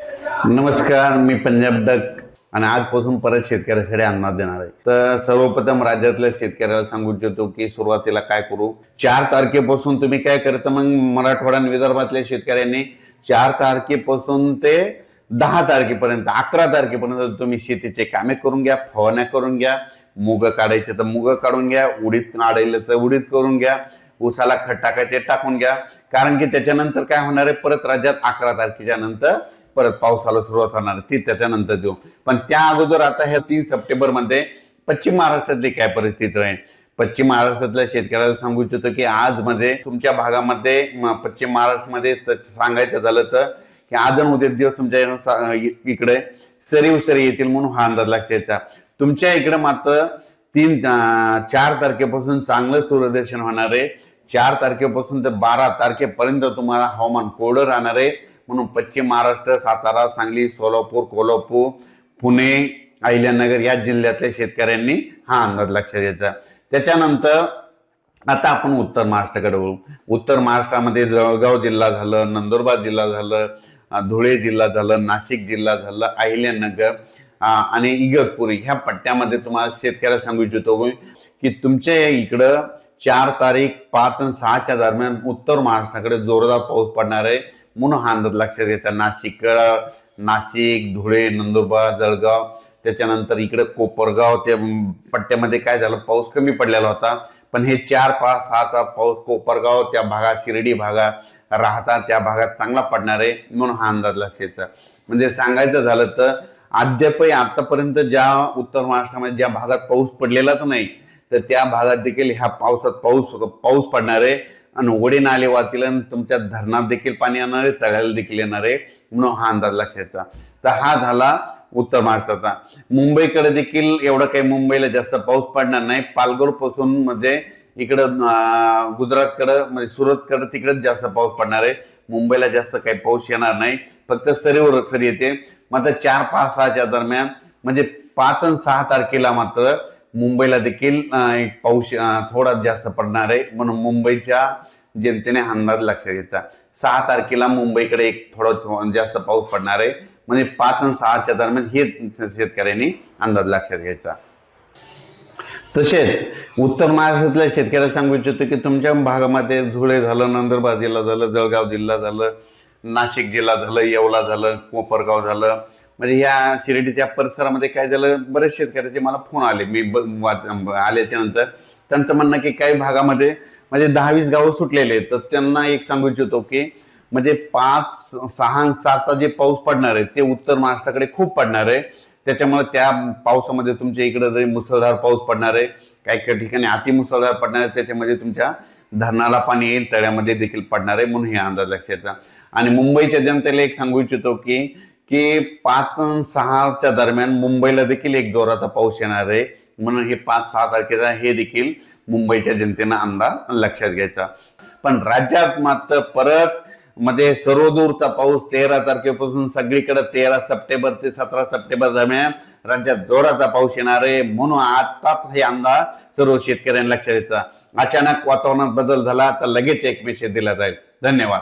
नमस्कार मी पंजाब डक आणि आजपासून परत शेतकऱ्यासाठी अन्नात देणार आहे. तर सर्वप्रथम राज्यातल्या शेतकऱ्याला सांगू इच्छितो की सुरुवातीला काय करू? चार तारखेपासून तुम्ही काय करता? मग मराठवाडा आणि विदर्भातल्या शेतकऱ्यांनी चार तारखेपासून ते दहा तारखेपर्यंत अकरा तारखेपर्यंत तुम्ही शेतीचे कामे करून घ्या फवारण्या करून घ्या मुग काढायचे तर मुग काढून घ्या उडीद काढायला तर उडीद करून घ्या उसाला खत टाकायचे टाकून घ्या. कारण की त्याच्यानंतर काय होणार आहे? परत राज्यात अकरा तारखेच्या नंतर परत पावसाला सुरुवात होणार ती त्याच्यानंतर देऊ. पण त्या अगोदर आता ह्या तीन सप्टेंबरमध्ये पश्चिम महाराष्ट्रातली काय परिस्थिती राहील? पश्चिम महाराष्ट्रातल्या शेतकऱ्याला सांगू इच्छितो की आज मध्ये तुमच्या भागामध्ये पश्चिम महाराष्ट्रामध्ये सांगायचं झालं तर की आज उद्या दिवस तुमच्या इकडे सरी उसरी येतील म्हणून हा अंदाज लक्षात तुमच्या इकडे मात्र तीन चार तारखेपासून चांगलं सूर्यदर्शन होणार आहे. चार तारखेपासून ते बारा तारखेपर्यंत तुम्हाला हवामान कोरडं राहणार आहे. म्हणून पश्चिम महाराष्ट्र सातारा सांगली सोलापूर कोल्हापूर पुणे अहिल्यानगर या जिल्ह्यातल्या शेतकऱ्यांनी हा अंदाज लक्षात घ्यायचा. त्याच्यानंतर आता आपण उत्तर महाराष्ट्राकडे बघू उत्तर महाराष्ट्रामध्ये जळगाव जिल्हा झालं नंदुरबार जिल्हा झालं धुळे जिल्हा झालं नाशिक जिल्हा झालं अहिल्यानगर आणि इगतपुरी. ह्या पट्ट्यामध्ये तुम्हाला शेतकऱ्याला सांगू इच्छितो की तुमच्या इकडं चार तारीख पाच आणि सहाच्या दरम्यान उत्तर महाराष्ट्राकडे जोरदार पाऊस पडणार आहे. म्हणून हा अंदाज लक्षात घ्यायचा नाशिक नाशिक धुळे नंदुरबार जळगाव त्याच्यानंतर इकडे कोपरगाव त्या पट्ट्यामध्ये काय झालं पाऊस कमी पडलेला होता. पण हे चार पाच सहाचा पाऊस कोपरगाव त्या भागात शिर्डी भागात राहता त्या भागात चांगला पडणार आहे म्हणून हा अंदाज लक्षात म्हणजे सांगायचं झालं तर अद्यापही आतापर्यंत ज्या उत्तर महाराष्ट्रामध्ये ज्या भागात पाऊस पडलेलाच नाही तर त्या भागात देखील ह्या पावसात पाऊस पाऊस पडणार आहे. आणि ओढे नाले वाहतील आणि तुमच्या धरणात देखील पाणी येणार आहे तळ्याला देखील येणार आहे म्हणून हा अंदाज लक्षायचा तर हा झाला उत्तर महाराष्ट्राचा. मुंबईकडे देखील एवढं काही मुंबईला जास्त पाऊस पडणार नाही. पालघरपासून म्हणजे इकडं गुजरातकडं म्हणजे सुरतकडं तिकडंच जास्त पाऊस पडणार आहे. मुंबईला जास्त काही पाऊस येणार नाही. फक्त सरीवर सरी येते. मात्र चार पाच सहाच्या दरम्यान म्हणजे पाच आणि सहा तारखेला मात्र मुंबईला देखील एक पाऊस थोडा जास्त पडणार आहे. म्हणून मुंबईच्या जनतेने हा अंदाज लक्षात घ्यायचा सहा तारखेला मुंबईकडे एक थोडा जास्त पाऊस पडणार आहे. म्हणजे पाच आणि सहाच्या दरम्यान हे शेतकऱ्यांनी अंदाज लक्षात घ्यायचा. तसेच उत्तर महाराष्ट्रातल्या शेतकऱ्याला सांगू इच्छितो की तुमच्या भागामध्ये धुळे झालं नंदुरबार जिल्हा झालं जळगाव जिल्हा झालं नाशिक जिल्हा झालं येवला झालं कोपरगाव झालं म्हणजे या शिर्डीच्या परिसरामध्ये काय झालं बरेच शेतकऱ्याचे मला फोन आले. मी आल्याच्यानंतर त्यांचं म्हणणं की काही भागामध्ये म्हणजे दहा वीस गावं सुटलेले आहेत. तर त्यांना एक सांगू इच्छितो की म्हणजे पाच सहा सातचा जे पाऊस पडणार आहे ते उत्तर महाराष्ट्राकडे खूप पडणार आहे. त्याच्यामुळे त्या पावसामध्ये तुमच्या इकडे जरी मुसळधार पाऊस पडणार आहे काही काही ठिकाणी अति मुसळधार पडणार आहे त्याच्यामध्ये तुमच्या धरणाला पाणी येईल तळ्यामध्ये देखील पडणार आहे म्हणून हे अंदाज लक्षात आणि मुंबईच्या जनतेला एक सांगू इच्छितो की की पाच सहाच्या दरम्यान मुंबईला देखील एक जोराचा पाऊस येणार आहे. म्हणून हे पाच सहा तारखेचा हे देखील मुंबईच्या जनतेनं अंदाज लक्षात घ्यायचा. पण राज्यात मात्र परत मध्ये सर्वदूरचा पाऊस तेरा तारखेपासून सगळीकडे तेरा सप्टेंबर ते सतरा सप्टेंबर दरम्यान राज्यात जोराचा पाऊस येणार आहे. म्हणून आताच हे अंदाज सर्व शेतकऱ्यांनी लक्षात द्यायचा अचानक वातावरणात बदल झाला तर लगेच एक मेसेज दिला जाईल. धन्यवाद.